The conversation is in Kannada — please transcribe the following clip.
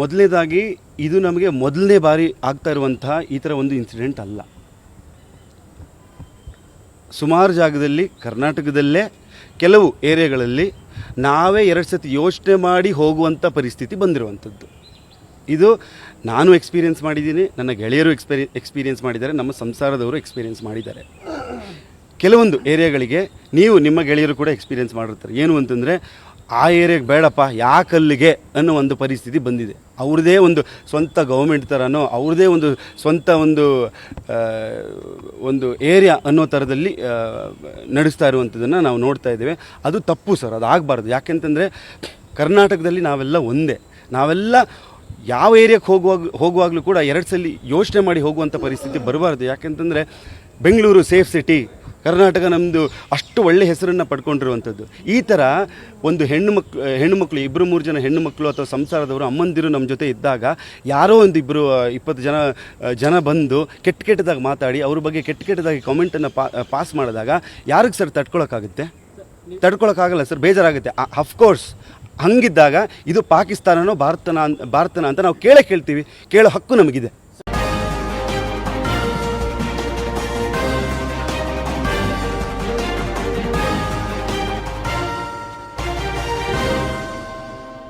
ಮೊದಲನೇದಾಗಿ ಇದು ನಮಗೆ ಮೊದಲನೇ ಬಾರಿ ಆಗ್ತಾ ಇರುವಂತಹ ಈ ಥರ ಒಂದು ಇನ್ಸಿಡೆಂಟ್ ಅಲ್ಲ. ಸುಮಾರು ಜಾಗದಲ್ಲಿ, ಕರ್ನಾಟಕದಲ್ಲೇ, ಕೆಲವು ಏರಿಯಾಗಳಲ್ಲಿ ನಾವೇ ಎರಡು ಸತಿ ಯೋಚನೆ ಮಾಡಿ ಹೋಗುವಂಥ ಪರಿಸ್ಥಿತಿ ಬಂದಿರುವಂಥದ್ದು. ಇದು ನಾನು ಎಕ್ಸ್ಪೀರಿಯೆನ್ಸ್ ಮಾಡಿದ್ದೀನಿ, ನನ್ನ ಗೆಳೆಯರು ಎಕ್ಸ್ಪೀರಿ ಎಕ್ಸ್ಪೀರಿಯೆನ್ಸ್ ಮಾಡಿದ್ದಾರೆ, ನಮ್ಮ ಸಂಸಾರದವರು ಎಕ್ಸ್ಪೀರಿಯೆನ್ಸ್ ಮಾಡಿದ್ದಾರೆ. ಕೆಲವೊಂದು ಏರಿಯಾಗಳಿಗೆ ನೀವು ನಿಮ್ಮ ಗೆಳೆಯರು ಕೂಡ ಎಕ್ಸ್ಪೀರಿಯೆನ್ಸ್ ಮಾಡಿರ್ತಾರೆ. ಏನು ಅಂತಂದರೆ ಆ ಏರಿಯಾಗೆ ಬೇಡಪ್ಪ ಯಾಕಲ್ಲಿಗೆ ಅನ್ನೋ ಒಂದು ಪರಿಸ್ಥಿತಿ ಬಂದಿದೆ. ಅವ್ರದ್ದೇ ಒಂದು ಸ್ವಂತ ಗೌರ್ಮೆಂಟ್ ಥರನೋ ಅವ್ರದ್ದೇ ಒಂದು ಸ್ವಂತ ಒಂದು ಒಂದು ಏರಿಯಾ ಅನ್ನೋ ಥರದಲ್ಲಿ ನಡೆಸ್ತಾ ಇರುವಂಥದ್ದನ್ನು ನಾವು ನೋಡ್ತಾ ಇದ್ದೇವೆ. ಅದು ತಪ್ಪು ಸರ್, ಅದು ಆಗಬಾರ್ದು. ಯಾಕೆಂತಂದರೆ ಕರ್ನಾಟಕದಲ್ಲಿ ನಾವೆಲ್ಲ ಒಂದೇ. ನಾವೆಲ್ಲ ಯಾವ ಏರಿಯಾಕ್ಕೆ ಹೋಗುವಾಗ, ಹೋಗುವಾಗಲೂ ಕೂಡ ಎರಡು ಸಲ ಯೋಚನೆ ಮಾಡಿ ಹೋಗುವಂಥ ಪರಿಸ್ಥಿತಿ ಬರಬಾರ್ದು. ಯಾಕೆಂತಂದರೆ ಬೆಂಗಳೂರು ಸೇಫ್ ಸಿಟಿ ಕರ್ನಾಟಕ ನಮ್ಮದು ಅಷ್ಟು ಒಳ್ಳೆ ಹೆಸರನ್ನು ಪಡ್ಕೊಂಡಿರುವಂಥದ್ದು. ಈ ಥರ ಒಂದು ಹೆಣ್ಣು ಮಕ್, ಹೆಣ್ಣು ಮಕ್ಕಳು ಇಬ್ಬರು ಮೂರು ಜನ ಹೆಣ್ಣು ಮಕ್ಕಳು ಅಥವಾ ಸಂಸಾರದವರು ಅಮ್ಮಂದಿರು ನಮ್ಮ ಜೊತೆ ಇದ್ದಾಗ ಯಾರೋ ಒಂದು ಇಬ್ಬರು ಇಪ್ಪತ್ತು ಜನ ಜನ ಬಂದು ಕೆಟ್ಟ ಕೆಟ್ಟದಾಗಿ ಮಾತಾಡಿ ಅವ್ರ ಬಗ್ಗೆ ಕೆಟ್ಟ ಕೆಟ್ಟದಾಗಿ ಕಾಮೆಂಟನ್ನು ಪಾಸ್ ಮಾಡಿದಾಗ ಯಾರಿಗೆ ಸರ್ ತಡ್ಕೊಳೋಕ್ಕಾಗುತ್ತೆ? ತಡ್ಕೊಳಕ್ಕಾಗಲ್ಲ ಸರ್, ಬೇಜಾರಾಗುತ್ತೆ. ಅಫ್ಕೋರ್ಸ್ ಹಂಗಿದ್ದಾಗ ಇದು ಪಾಕಿಸ್ತಾನನೋ ಭಾರತನ ಭಾರತನ ಅಂತ ನಾವು ಕೇಳೇ ಕೇಳ್ತೀವಿ. ಕೇಳೋ ಹಕ್ಕು ನಮಗಿದೆ.